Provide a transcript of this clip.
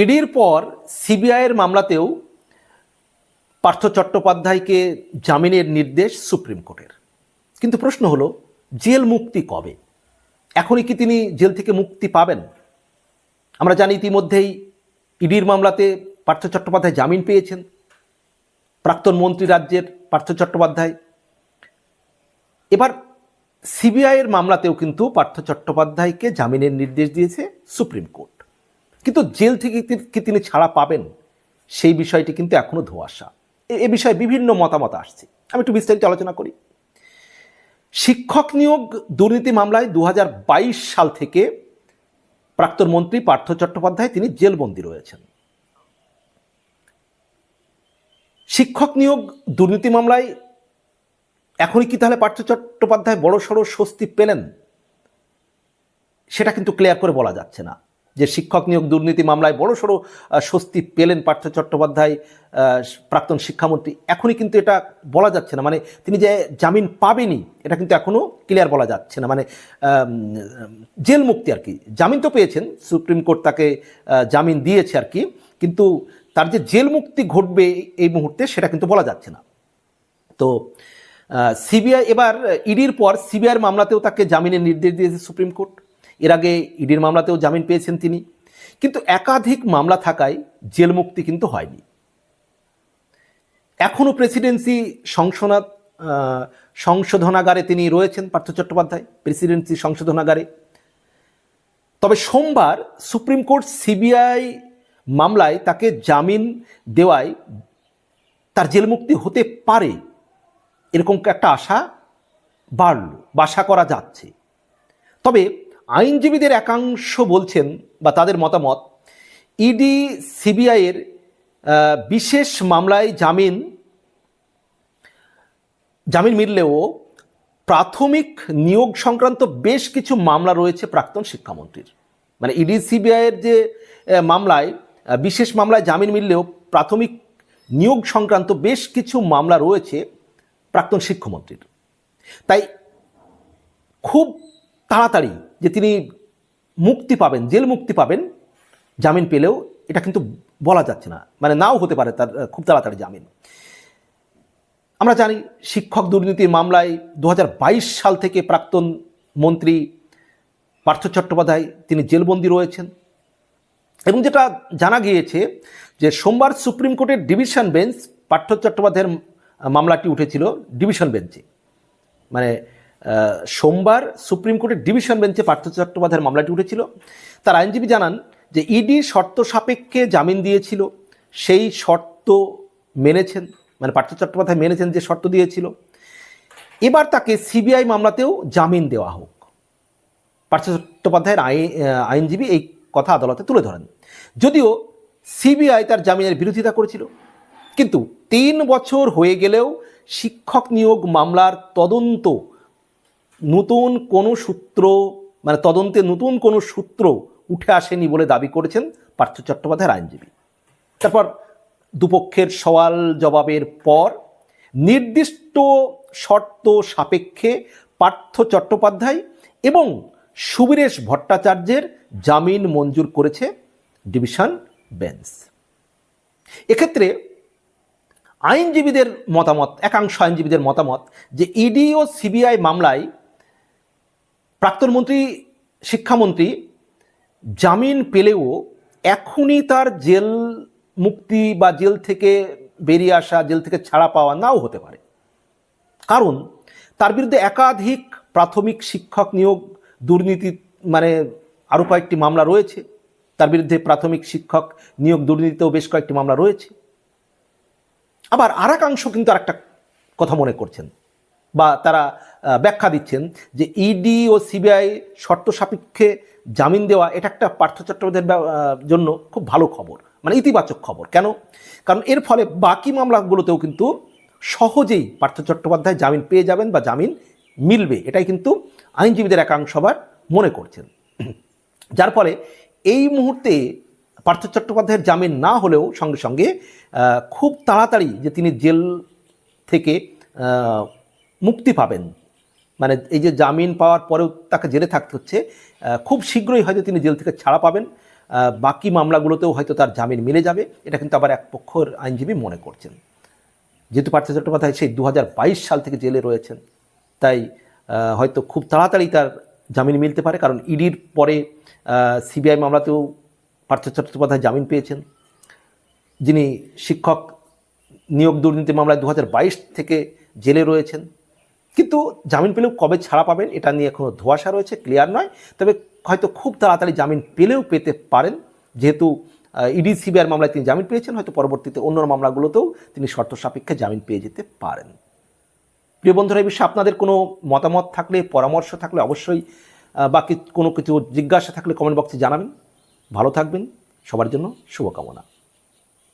ইডির পর সিবিআইয়ের মামলাতেও পার্থ চট্টোপাধ্যায়কে জামিনের নির্দেশ সুপ্রিম কোর্টের। কিন্তু প্রশ্ন হলো, জেল মুক্তি কবে? এখনই কি তিনি জেল থেকে মুক্তি পাবেন? আমরা জানি ইতিমধ্যেই ইডির মামলাতে পার্থ চট্টোপাধ্যায় জামিন পেয়েছেন। প্রাক্তন মন্ত্রী রাজ্যের পার্থ চট্টোপাধ্যায়। এবার সিবিআইয়ের মামলাতেও কিন্তু পার্থ চট্টোপাধ্যায়কে জামিনের নির্দেশ দিয়েছে সুপ্রিম কোর্ট। কিন্তু জেল থেকে কি- তিনি ছাড়া পাবেন? সেই বিষয়টি কিন্তু এখনও ধোঁয়াশা। এ- বিষয়ে বিভিন্ন মতামত আসছে। আমি একটু বিস্তারিত আলোচনা করি। শিক্ষক নিয়োগ দুর্নীতি মামলায় দু হাজার বাইশ সাল থেকে প্রাক্তন মন্ত্রী পার্থ চট্টোপাধ্যায় তিনি জেলবন্দি রয়েছেন। শিক্ষক নিয়োগ দুর্নীতি মামলায় এখনই কি তাহলে পার্থ চট্টোপাধ্যায় বড় সড়ো স্বস্তি পেলেন? সেটা কিন্তু ক্লিয়ার করে বলা যাচ্ছে না। যে শিক্ষক নিয়োগ দুর্নীতি মামলায় বড় সড়ো স্বস্তি পেলেন পার্থ চট্টোপাধ্যায় প্রাক্তন শিক্ষামন্ত্রী। এখনই কিন্তু এটা বলা যাচ্ছে না। মানে তিনি যে জামিন পাবেনি এটা কিন্তু এখনও ক্লিয়ার বলা যাচ্ছে না। মানে জেল মুক্তি আর কি। জামিন তো পেয়েছেন, সুপ্রিম কোর্ট তাকে জামিন দিয়েছে আর কি। কিন্তু তার যে জেল মুক্তি ঘটবে এই মুহূর্তে সেটা কিন্তু বলা যাচ্ছে না। তো সিবিআই এবার ইডির পর সিবিআইয়ের মামলাতেও তাকে জামিনের নির্দেশ দিয়েছে সুপ্রিম কোর্ট। এর আগে ইডির মামলাতেও জামিন পেয়েছেন তিনি। কিন্তু একাধিক মামলা থাকায় জেল মুক্তি কিন্তু হয়নি। এখনও প্রেসিডেন্সি আহ, সংশোধনাগারে তিনি রয়েছেন পার্থ চট্টোপাধ্যায় প্রেসিডেন্সি সংশোধনাগারে। তবে সোমবার সুপ্রিম কোর্ট সিবিআই মামলায় তাকে জামিন দেওয়ায় তার জেল মুক্তি হতে পারে এরকম একটা আশা বাড়ল বাসা করা যাচ্ছে। তবে আইনজীবীদের একাংশ বলছেন বা তাদের মতামত, ইডি সিবিআইয়ের বিশেষ মামলায় জামিন জামিন মিললেও প্রাথমিক নিয়োগ সংক্রান্ত বেশ কিছু মামলা রয়েছে প্রাক্তন শিক্ষামন্ত্রীর। মানে ইডি সিবিআইয়ের যে মামলায় বিশেষ মামলায় জামিন মিললেও প্রাথমিক নিয়োগ সংক্রান্ত বেশ কিছু মামলা রয়েছে প্রাক্তন শিক্ষামন্ত্রীর। তাই খুব তাড়াতাড়ি যে তিনি মুক্তি পাবেন, জেল মুক্তি পাবেন, জামিন পেলেও এটা কিন্তু বলা যাচ্ছে না। মানে নাও হতে পারে তার খুব তাড়াতাড়ি জামিন। আমরা জানি শিক্ষক দুর্নীতির মামলায় দু হাজার বাইশ সাল থেকে প্রাক্তন মন্ত্রী পার্থ চট্টোপাধ্যায় তিনি জেলবন্দি রয়েছেন। এবং যেটা জানা গিয়েছে যে সোমবার সুপ্রিম কোর্টের ডিভিশন বেঞ্চ পার্থ চট্টোপাধ্যায়ের মামলাটি উঠেছিল ডিভিশন বেঞ্চে। মানে সোমবার সুপ্রিম কোর্টের ডিভিশন বেঞ্চে পার্থ চট্টোপাধ্যায়ের মামলাটি উঠেছিল। তার আইনজীবী জানান যে ইডি শর্ত সাপেক্ষে জামিন দিয়েছিল, সেই শর্ত মেনেছেন মানে পার্থ চট্টোপাধ্যায় মেনেছেন যে শর্ত দিয়েছিল। এবার তাকে সিবিআই মামলাতেও জামিন দেওয়া হোক। পার্থ চট্টোপাধ্যায়ের আই- আইনজীবী এই কথা আদালতে তুলে ধরেন। যদিও সিবিআই তার জামিনের বিরোধিতা করেছিল, কিন্তু তিন বছর হয়ে গেলেও শিক্ষক নিয়োগ মামলার তদন্ত নতুন কোনো সূত্র মানে তদন্তে নতুন কোনো সূত্র উঠে আসেনি বলে দাবি করেছেন পার্থ চট্টোপাধ্যায়ের আইনজীবী। তারপর দুপক্ষের সওয়াল জবাবের পর নির্দিষ্ট শর্ত সাপেক্ষে পার্থ চট্টোপাধ্যায় এবং সুবীরেশ ভট্টাচার্যের জামিন মঞ্জুর করেছে ডিভিশন বেঞ্চ। এক্ষেত্রে আইনজীবীদের মতামত, একাংশ আইনজীবীদের মতামত যে ইডি ও সিবিআই মামলায় প্রাক্তন মন্ত্রী, শিক্ষামন্ত্রী জামিন পেলেও এখনই তার জেল মুক্তি বা জেল থেকে বেরিয়ে আসা, জেল থেকে ছাড়া পাওয়া নাও হতে পারে। কারণ তার বিরুদ্ধে একাধিক প্রাথমিক শিক্ষক নিয়োগ, দুর্নীতি মানে আরও কয়েকটি মামলা রয়েছে। তার বিরুদ্ধে প্রাথমিক শিক্ষক নিয়োগ, দুর্নীতিতেও বেশ কয়েকটি মামলা রয়েছে। আবার আর একাংশ কিন্তু আরেকটা কথা মনে করছেন বা তারা ব্যাখ্যা দিচ্ছেন যে ইডি ও সিবিআই শর্ত সাপেক্ষে জামিন দেওয়া এটা একটা পার্থ চট্টোপাধ্যায়ের জন্য খুব ভালো খবর মানে ইতিবাচক খবর। কেন? কারণ এর ফলে বাকি মামলাগুলোতেও কিন্তু সহজেই পার্থ চট্টোপাধ্যায় জামিন পেয়ে যাবেন বা জামিন মিলবে, এটাই কিন্তু আইনজীবীদের একাংশ আবার মনে করছেন। যার ফলে এই মুহূর্তে পার্থ চট্টোপাধ্যায়ের জামিন না হলেও সঙ্গে সঙ্গে খুব তাড়াতাড়ি যে তিনি জেল থেকে মুক্তি পাবেন। মানে এই যে জামিন পাওয়ার পরেও তাকে জেলে থাকতে হচ্ছে খুব শীঘ্রই হয়তো তিনি জেল থেকে ছাড়া পাবেন বাকি মামলাগুলোতেও হয়তো তার জামিন মিলে যাবে, এটা কিন্তু আবার এক পক্ষের আইনজীবী মনে করছেন। যেহেতু পার্থ চট্টোপাধ্যায় সেই দু হাজার বাইশ সাল থেকে জেলে রয়েছেন, তাই হয়তো খুব তাড়াতাড়ি তার জামিন মিলতে পারে, কারণ ইডির পরে সিবিআই মামলাতেও পার্থ চট্টোপাধ্যায় জামিন পেয়েছেন। যিনি শিক্ষক নিয়োগ দুর্নীতি মামলায় দু হাজার বাইশ থেকে জেলে রয়েছেন কিন্তু জামিন পেলেও কবে ছাড়া পাবেন এটা নিয়ে এখনও ধোয়াশা রয়েছে, ক্লিয়ার নয়। তবে হয়তো খুব তাড়াতাড়ি জামিন পেলেও পেতে পারেন। যেহেতু ইডি সিবিআর মামলায় তিনি জামিন পেয়েছেন, হয়তো পরবর্তীতে অন্য মামলাগুলোতেও তিনি শর্ত সাপেক্ষে জামিন পেয়ে যেতে পারেন। প্রিয় বন্ধুরা, এই বিষয়ে আপনাদের কোনো মতামত থাকলে, পরামর্শ থাকলে অবশ্যই বাকি কোনো কিছু জিজ্ঞাসা থাকলে কমেন্ট বক্সে জানাবেন। ভালো থাকবেন। সবার জন্য শুভকামনা।